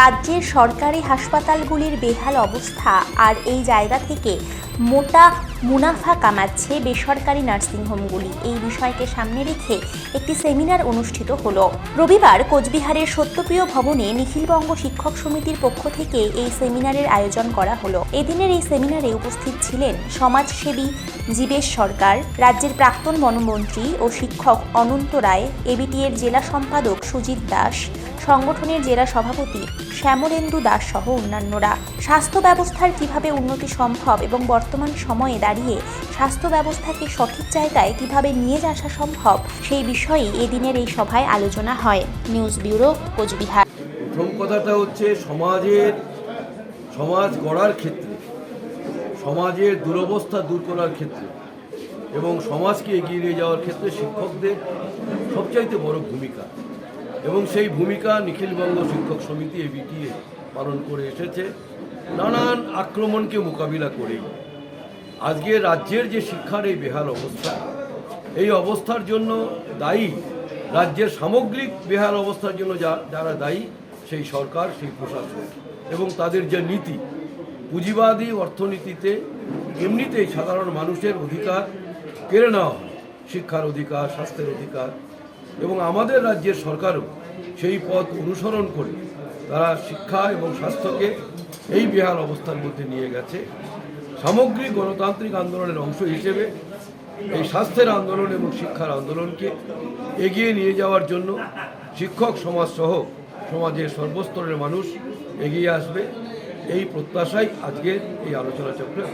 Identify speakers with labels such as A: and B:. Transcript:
A: রাজ্যের সরকারি হাসপাতালগুলির বেহাল অবস্থা আর এই জায়গা থেকে মোটা মুনাফা কামাচ্ছে বেসরকারি নার্সিংহোমগুলি এই বিষয়কে সামনে রেখে একটি সেমিনার অনুষ্ঠিত হল। রবিবার কোচবিহারের সত্যপ্রিয় ভবনে নিখিলবঙ্গ শিক্ষক সমিতির পক্ষ থেকে এই সেমিনারের আয়োজন করা হলো। এদিনের এই সেমিনারে উপস্থিত ছিলেন সমাজসেবী জীবেশ সরকার, রাজ্যের প্রাক্তন বনমন্ত্রী ও শিক্ষক অনন্ত রায় এবিটি এর জেলা সম্পাদক সুজিত দাস সংগঠনের জেলা সভাপতি শ্যামলেন্দু দাস সহ অন্যান্যরা। স্বাস্থ্য ব্যবস্থার কীভাবে উন্নতি সম্ভব এবং বর্তমান সময়ে দাঁড়িয়ে স্বাস্থ্য ব্যবস্থাকে সঠিক জায়গায় কীভাবে নিয়ে আসা সম্ভব, সেই বিষয়েই এদিনের এই সভায় আলোচনা হয়। News bureau Cooch Behar.
B: প্রথম কথাটা হচ্ছে সমাজের, সমাজ গড়ার ক্ষেত্রে, সমাজের দুরবস্থা দূর করার ক্ষেত্রে এবং সমাজকে এগিয়ে নিয়ে যাওয়ার ক্ষেত্রে শিক্ষকদের সবচাইতে বড় ভূমিকা। এবং সেই ভূমিকা নিখিলবঙ্গ শিক্ষক সমিতি এ এবিটিএ পালন করে এসেছে। নানান আক্রমণকে মোকাবিলা করেই। আজকে রাজ্যের যে শিক্ষার এই বেহাল অবস্থা, এই অবস্থার জন্য দায়ী, রাজ্যের সামগ্রিক বেহাল অবস্থার জন্য যারা দায়ী, সেই সরকার, সেই প্রশাসন এবং তাদের যে নীতি, পুঁজিবাদী অর্থনীতিতে এমনিতেই সাধারণ মানুষের অধিকার কেড়ে নেওয়া হয়। শিক্ষার অধিকার, স্বাস্থ্যের অধিকার এবং আমাদের রাজ্যের সরকারও সেই পথ অনুসরণ করে তারা শিক্ষা এবং স্বাস্থ্যকে এই বেহাল অবস্থার মধ্যে নিয়ে গেছে সামগ্রিক গণতান্ত্রিক আন্দোলনের অংশ হিসেবে এই স্বাস্থ্যের আন্দোলন এবং শিক্ষার আন্দোলনকে এগিয়ে নিয়ে যাওয়ার জন্য শিক্ষক সমাজ সহ সমাজের সর্বস্তরের মানুষ এগিয়ে আসবে এই প্রত্যাশাই আজকের এই আলোচনা চক্রে।